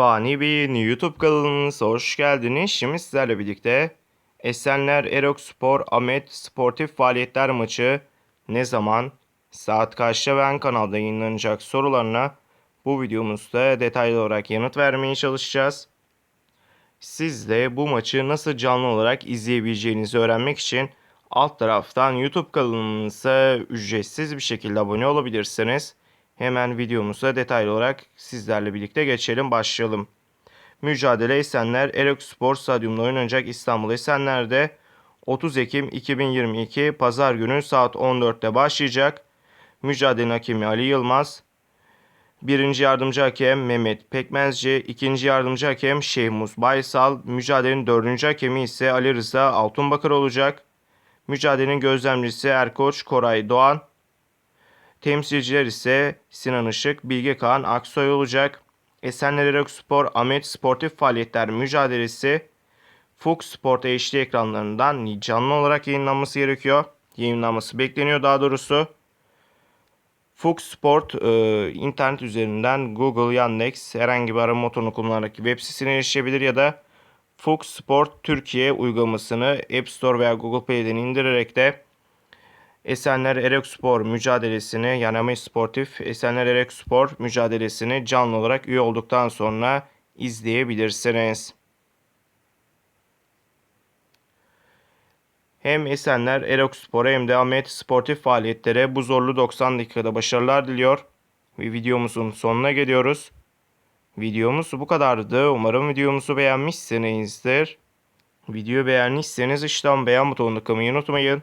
Fani Bey'in YouTube kanalınıza hoş geldiniz. Şimdi sizlerle birlikte Esenler Erok Spor Ahmet Sportif Faaliyetler maçı ne zaman, saat kaçta ve kanalda yayınlanacak sorularına bu videomuzda detaylı olarak yanıt vermeye çalışacağız. Siz de bu maçı nasıl canlı olarak izleyebileceğinizi öğrenmek için alt taraftan YouTube kanalımıza ücretsiz bir şekilde abone olabilirsiniz. Hemen videomuza detaylı olarak sizlerle birlikte geçelim başlayalım. Mücadele Esenler Erok Spor Stadyumunda oynanacak İstanbul Esenler'de 30 Ekim 2022 Pazar günü saat 14'te başlayacak. Mücadelenin hakemi Ali Yılmaz, Birinci yardımcı hakem Mehmet Pekmezci, ikinci yardımcı hakem Şehmuz Baysal, mücadelenin dördüncü hakemi ise Ali Rıza Altunbakır olacak. Mücadelenin gözlemcisi Erkoç Koray Doğan, temsilciler ise Sinan Işık, Bilge Kağan Aksoy olacak. Esenler Erok Spor Ahmet Sportif Faaliyetler Mücadelesi Fox Sport HD ekranlarından canlı olarak yayınlanması gerekiyor. Yayınlanması bekleniyor daha doğrusu. Fox Sport e, internet üzerinden Google, Yandex herhangi bir arama motorunu kullanarak web sitesine erişebilir ya da Fox Sport Türkiye uygulamasını App Store veya Google Play'den indirerek de Esenler Erek Spor mücadelesini yani Sportif Esenler Erek Spor mücadelesini canlı olarak üye olduktan sonra izleyebilirsiniz. Hem Esenler Erok Spor'a hem de Ahmet Sportif faaliyetlere bu zorlu 90 dakikada başarılar diliyor. Ve videomuzun sonuna geliyoruz. Videomuz bu kadardı. Umarım videomuzu beğenmişsinizdir. Videoyu beğendiyseniz işlem beğen butonuna tıklamayı unutmayın.